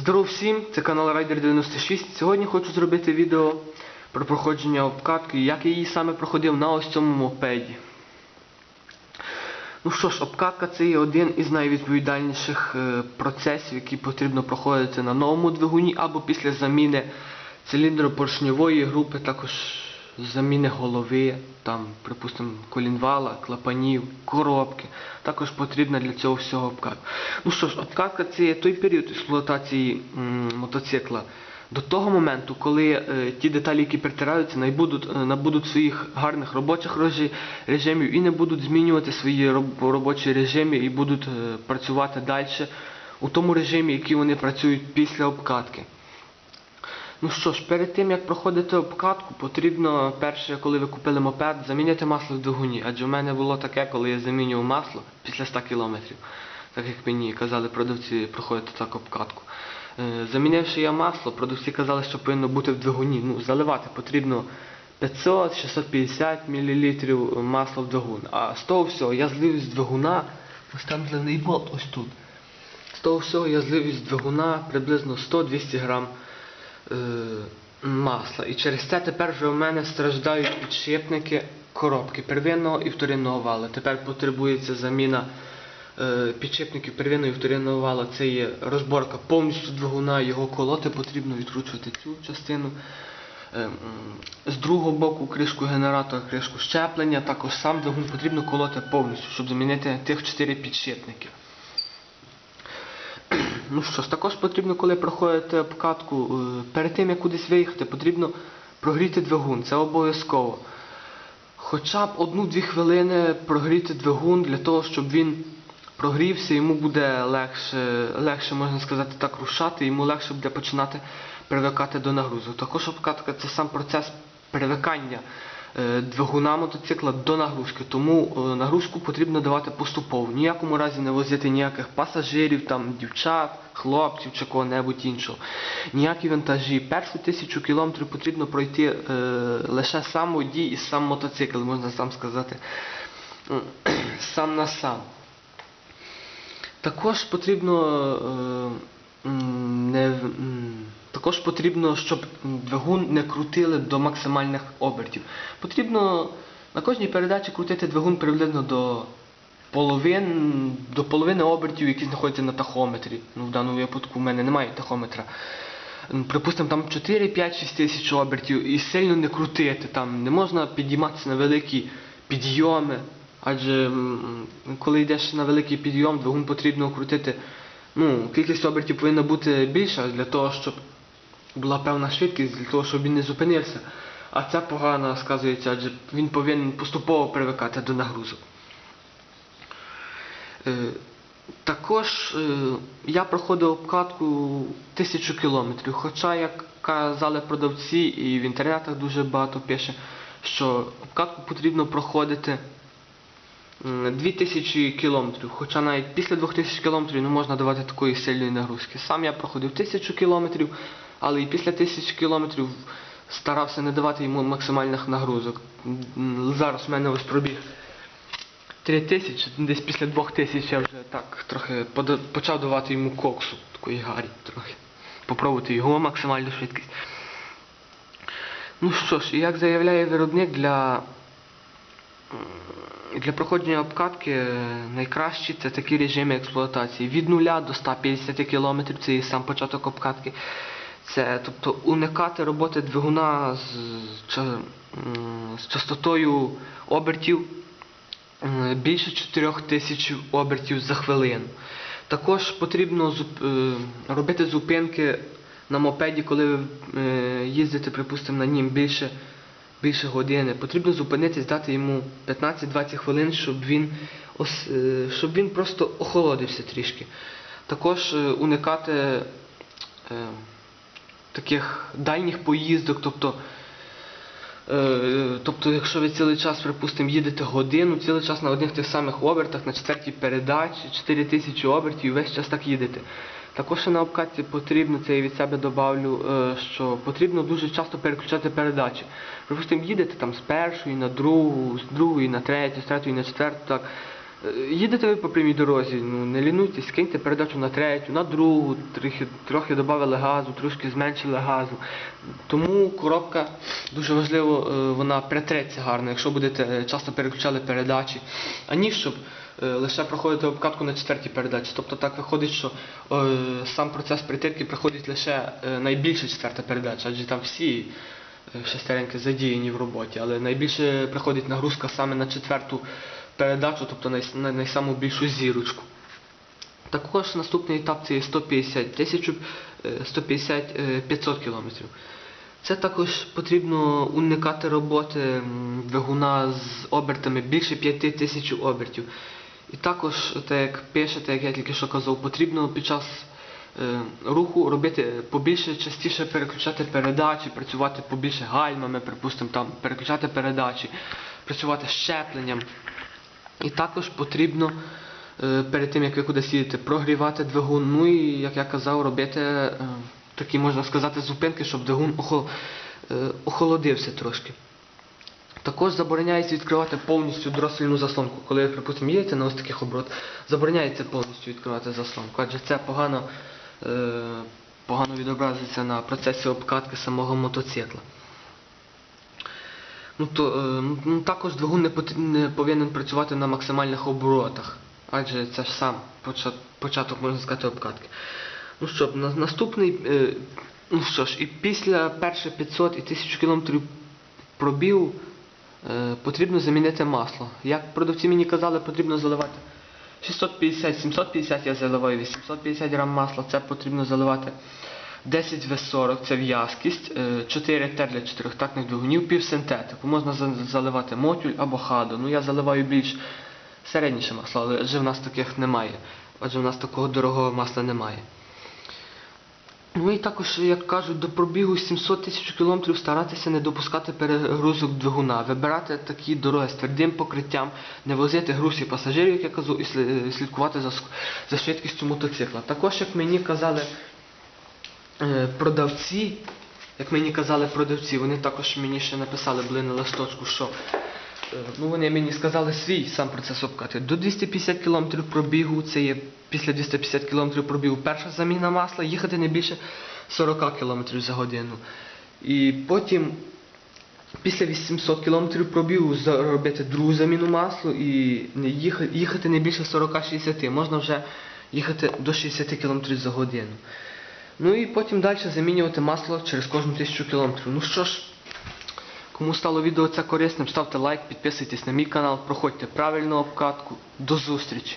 Здоров всім, це канал Райдер 96. Сьогодні хочу зробити відео про проходження обкатки, як я її саме проходив на ось цьому мопеді. Ну що ж, обкатка це є один із найвідповідальніших е, процесів, які потрібно проходити на новому двигуні або після заміни циліндропоршньової групи, також заміни голови, там, припустимо, колінвала, клапанів, коробки. Також потрібна для цього всього обкатка. Ну що ж, обкатка це той період експлуатації мотоцикла. До того моменту, коли е, ті деталі, які притираються, набудуть, е, набудуть своїх гарних робочих режимів і не будуть змінювати свої робочі режими і будуть е, працювати далі у тому режимі, який вони працюють після обкатки. Ну що ж, перед тим як проходити обкатку, потрібно перше, коли ви купили мопед, замінити масло в двигуні. Адже в мене було таке, коли я замінював масло після 100 кілометрів, так як мені казали продавці проходити так обкатку. Е, Замінивши я масло, продавці казали, що повинно бути в двигуні. Ну, заливати потрібно 500-650 мл масла в двигун. А з того всього я злив з двигуна, ось там зливний болт, ось тут. З того всього я злив із двигуна приблизно 100-200 грам е, масла. І через це тепер вже у мене страждають підшипники коробки первинного і вторинного вала. Тепер потребується заміна е, підшипників первинного і вторинного вала. Це є розборка повністю двигуна, його колоти потрібно відкручувати цю частину. Е, З другого боку кришку генератора, кришку щеплення, також сам двигун потрібно колоти повністю, щоб замінити тих 4 підшипники. Ну що ж, також потрібно, коли проходите обкатку, е, перед тим як кудись виїхати, потрібно прогріти двигун. Це обов'язково. Хоча б одну-дві хвилини прогріти двигун для того, щоб він прогрівся, йому буде легше, легше, можна сказати так, рушати, йому легше буде починати привикати до нагрузок. Також обкатка це сам процес привикання двигуна мотоцикла до нагрузки. Тому е, нагрузку потрібно давати поступово. Ніякому разі не возити ніяких пасажирів, там, дівчат, хлопців чи кого-небудь іншого. Ніякі вантажі. Першу тисячу кілометрів потрібно пройти е, лише сам водій і сам мотоцикл, можна сам сказати, сам на сам. Також потрібно е, не, також потрібно, щоб двигун не крутили до максимальних обертів. Потрібно на кожній передачі крутити двигун приблизно до половин, до половини обертів, які знаходяться на тахометрі. Ну, в даному випадку в мене немає тахометра. Припустимо, там 4, 5, 6 тисяч обертів і сильно не крутити. Там не можна підійматися на великі підйоми. Адже коли йдеш на великий підйом, двигун потрібно крутити. Ну, кількість обертів повинна бути більша для того, щоб була певна швидкість, для того, щоб він не зупинився. А це погано сказується, адже він повинен поступово привикати до нагрузок. Е, Також е, я проходив обкатку тисячу кілометрів, хоча, як казали продавці, і в інтернетах дуже багато пише, що обкатку потрібно проходити 2000 кілометрів, хоча навіть після 2000 кілометрів не можна давати такої сильної нагрузки. Сам я проходив 1000 кілометрів, але і після 1000 кілометрів старався не давати йому максимальних нагрузок. Зараз в мене ось пробіг 3000, десь після 2000 я вже так трохи почав давати йому коксу, такої гарі трохи. Попробувати його максимальну швидкість. Ну що ж, як заявляє виробник для, для проходження обкатки найкращі це такі режими експлуатації. Від 0 до 150 км це і сам початок обкатки. Це тобто уникати роботи двигуна з, з частотою обертів більше 4000 обертів за хвилину. Також потрібно е, робити зупинки на мопеді, коли ви е, їздите, припустимо, на нім більше, більше години. Потрібно зупинитись, дати йому 15-20 хвилин, щоб він, е, щоб він просто охолодився трішки. Також уникати таких дальніх поїздок, тобто Е, Тобто, якщо ви цілий час, припустимо, їдете годину, цілий час на одних тих самих обертах, на четвертій передачі, 4000 обертів, і весь час так їдете. Також на обкатці потрібно, це я від себе добавлю, е, що потрібно дуже часто переключати передачі. Припустимо, їдете там з першої на другу, з другої на третю, з третьої на четверту, так. Е, Їдете ви по прямій дорозі, ну не лінуйтесь, киньте передачу на третю, на другу, трохи, трохи додали газу, трошки зменшили газу. Тому коробка дуже важливо, е, вона притреться гарно, якщо будете е, часто переключали передачі, аніж щоб лише проходити обкатку на четвертій передачі. Тобто так виходить, що сам процес притирки проходить лише найбільше четверта передача, адже там всі шестеренки задіяні в роботі, але найбільше приходить нагрузка саме на четверту передачу, тобто на, на, на більшу зірочку. Також наступний етап це є 150 тисяч, е, 150 е, 500 кілометрів. Це також потрібно уникати роботи двигуна з обертами більше 5 тисяч обертів. І також, так як пишете, як я тільки що казав, потрібно під час е, руху робити побільше, частіше переключати передачі, працювати побільше гальмами, припустимо, переключати передачі, працювати щепленням. І також потрібно е, перед тим, як ви кудись їдете, прогрівати двигун. Ну і, як я казав, робити е, такі, можна сказати, зупинки, щоб двигун е, охолодився трошки. Також забороняється відкривати повністю дроссельну заслонку. Коли ви, припустимо, їдете на ось таких оборот, забороняється повністю відкривати заслонку, адже це погано, погано відобразиться на процесі обкатки самого мотоцикла. Ну, то, е, ну, також двигун не, пот- не повинен працювати на максимальних оборотах, адже це ж сам почат- початок, можна сказати, обкатки. Ну що, на, наступний, е, ну що ж, і після перших 500 і 1000 км пробігу е, потрібно замінити масло. Як продавці мені казали, потрібно заливати 650-750 я заливаю 850 грам масла, це потрібно заливати 10 В40 це в'язкість, 4 тер для чотирьохтактних двигунів, пів синтетику. Можна заливати мотюль або хаду. Ну я заливаю більш середніше масло, але адже в нас таких немає. Адже в нас такого дорогого масла немає. Ну і також, як кажуть, до пробігу 700 тисяч кілометрів старатися не допускати перегрузок двигуна, вибирати такі дороги з твердим покриттям, не возити груз і пасажирів, як я кажу, і слідкувати за, швидкістю мотоцикла. Також, як мені казали продавці, як мені казали продавці, вони також мені ще написали були на листочку, що е, ну, вони мені сказали свій сам процес обкати. До 250 км пробігу, це є після 250 км пробігу перша заміна масла, їхати не більше 40 км за годину. І потім після 800 км пробігу зробити другу заміну масла і їхати, не більше 40-60, можна вже їхати до 60 км за годину. Ну і потім далі замінювати масло через кожну тисячу кілометрів. Ну що ж, кому стало відео це корисним, ставте лайк, підписуйтесь на мій канал, проходьте правильну обкатку. До зустрічі!